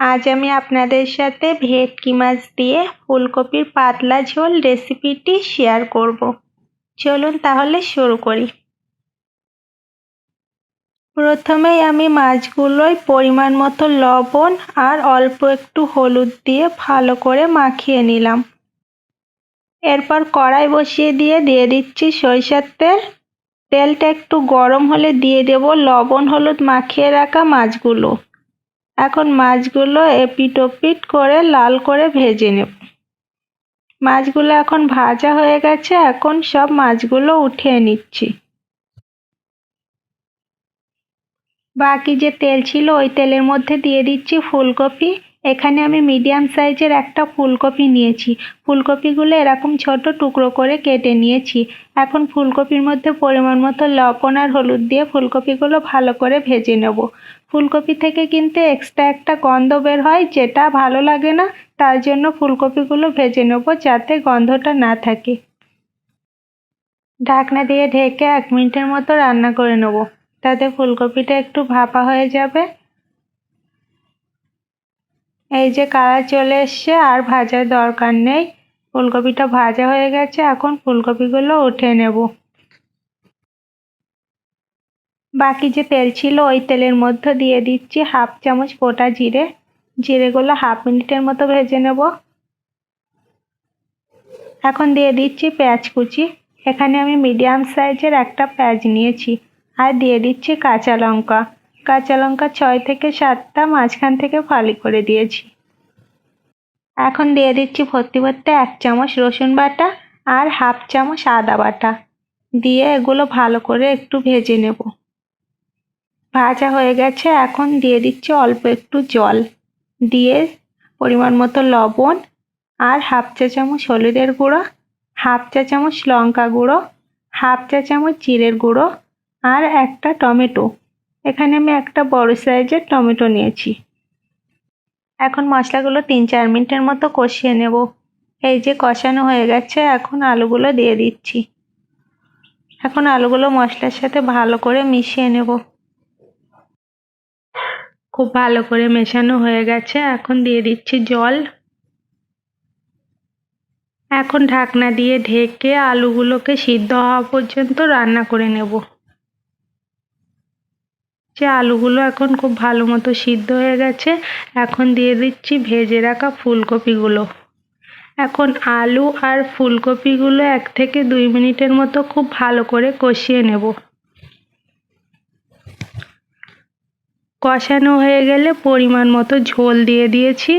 আজ আমি আপনাদের সাথে ভেটকি মাছ দিয়ে ফুলকপির পাতলা ঝোল রেসিপিটি শেয়ার করব। চলুন তাহলে শুরু করি। প্রথমেই আমি মাছগুলোয় পরিমাণ মতো লবণ আর অল্প একটু হলুদ দিয়ে ভালো করে মাখিয়ে নিলাম। এরপর কড়াই বসিয়ে দিয়ে দিয়ে দিচ্ছি সরিষার তেল। তেলটা একটু গরম হলে দিয়ে দেব লবণ হলুদ মাখিয়ে রাখা মাছগুলো। এখন মাছগুলো এপিট ওপিট করে লাল করে ভেজে নেব। মাছগুলো এখন ভাজা হয়ে গেছে, এখন সব মাছগুলো উঠিয়ে নিচ্ছি। বাকি যে তেল ছিল ওই তেলের মধ্যে দিয়ে দিচ্ছি ফুলকপি। এখানে আমি মিডিয়াম সাইজের একটা ফুলকপি নিয়েছি। ফুলকপিগুলো এরকম ছোট টুকরো করে কেটে নিয়েছি। এখন ফুলকপির মধ্যে পরিমাণ মতো লবণ আর হলুদ দিয়ে ফুলকপিগুলো ভালো করে ভেজে নেব। ফুলকপি থেকে কিন্তু এক্সট্রা একটা গন্ধ বের হয়, যেটা ভালো লাগে না, তার জন্য ফুলকপিগুলো ভেজে নেব যাতে গন্ধটা না থাকে। ঢাকনা দিয়ে ঢেকে এক মিনিটের মতো রান্না করে নেব। তাতে ফুলকপিটা একটু ভাপা হয়ে যাবে। এই যে কালার চলে এসছে, আর ভাজার দরকার নেই। ফুলকপিটা ভাজা হয়ে গেছে, এখন ফুলকপিগুলো উঠে নেব। বাকি যে তেল ছিল, ওই তেলের মধ্যে দিয়ে দিচ্ছি হাফ চামচ গোটা জিরে। জিরেগুলো হাফ মিনিটের মতো ভেজে নেব। এখন দিয়ে দিচ্ছি পেঁয়াজ কুচি। এখানে আমি মিডিয়াম সাইজের একটা পেঁয়াজ নিয়েছি, আর দিয়ে দিচ্ছি কাঁচা লঙ্কা। কাঁচা লঙ্কা ছয় থেকে সাতটা মাঝখান থেকে ফালি করে দিয়েছি। এখন দিয়ে দিচ্ছি ভর্তি ভর্তি এক চামচ রসুন বাটা আর হাফ চামচ আদা বাটা। দিয়ে এগুলো ভালো করে একটু ভেজে নেব। ভাজা হয়ে গেছে, এখন দিয়ে দিচ্ছি অল্প একটু জল। দিয়ে পরিমাণ মতো লবণ আর হাফ চা চামচ হলুদের গুঁড়ো, হাফ চা চামচ লঙ্কা গুঁড়ো, হাফ চা চামচ জিরের গুঁড়ো আর একটা টমেটো। এখানে আমি একটা বড় সাইজের টমেটো নিয়েছি। এখন মশলাগুলো তিন চার মিনিটের মতো কষিয়ে নেব। এই যে কষানো হয়ে গেছে, এখন আলুগুলো দিয়ে দিচ্ছি। এখন আলুগুলো মশলার সাথে ভালো করে মিশিয়ে নেব। খুব ভালো করে মেশানো হয়ে গেছে, এখন দিয়ে দিচ্ছি জল। এখন ঢাকনা দিয়ে ঢেকে আলুগুলোকে সিদ্ধ হওয়া পর্যন্ত রান্না করে নেব। যে আলুগুলো এখন খুব ভালো মতো সিদ্ধ হয়ে গেছে, এখন দিয়ে দিচ্ছি ভেজে রাখা ফুলকপিগুলো। এখন আলু আর ফুলকপিগুলো এক থেকে দুই মিনিটের মতো খুব ভালো করে কষিয়ে নেব। কষানো হয়ে গেলে পরিমাণ মতো ঝোল দিয়ে দিয়েছি।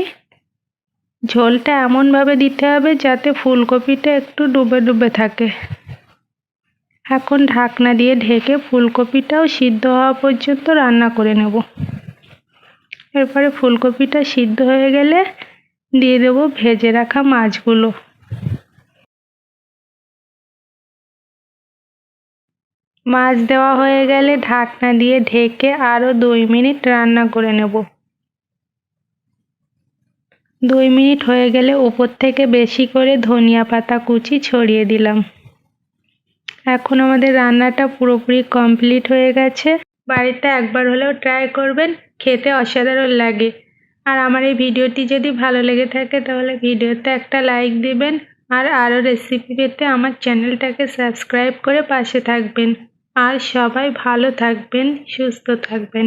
ঝোলটা এমনভাবে দিতে হবে যাতে ফুলকপিটা একটু ডুবে ডুবে থাকে। এখন ঢাকনা দিয়ে ঢেকে ফুলকপিটাও সিদ্ধ হওয়া পর্যন্ত রান্না করে নেব। এরপরে ফুলকপিটা সিদ্ধ হয়ে গেলে দিয়ে দেব ভেজে রাখা মাছগুলো। মাছ দেওয়া হয়ে গেলে ঢাকনা দিয়ে ঢেকে আরও দুই মিনিট রান্না করে নেব। দুই মিনিট হয়ে গেলে উপর থেকে বেশি করে ধনিয়া পাতা কুচি ছড়িয়ে দিলাম। এখন আমাদের রান্নাটা পুরোপুরি কমপ্লিট হয়ে গেছে। বাড়িতে একবার হলেও ট্রাই করবেন, খেতে অসাধারণ লাগে। আর আমার এই ভিডিওটি যদি ভালো লেগে থাকে তাহলে ভিডিওতে একটা লাইক দিবেন আর আরও রেসিপি পেতে আমার চ্যানেলটাকে সাবস্ক্রাইব করে পাশে থাকবেন। আর সবাই ভালো থাকবেন, সুস্থ থাকবেন।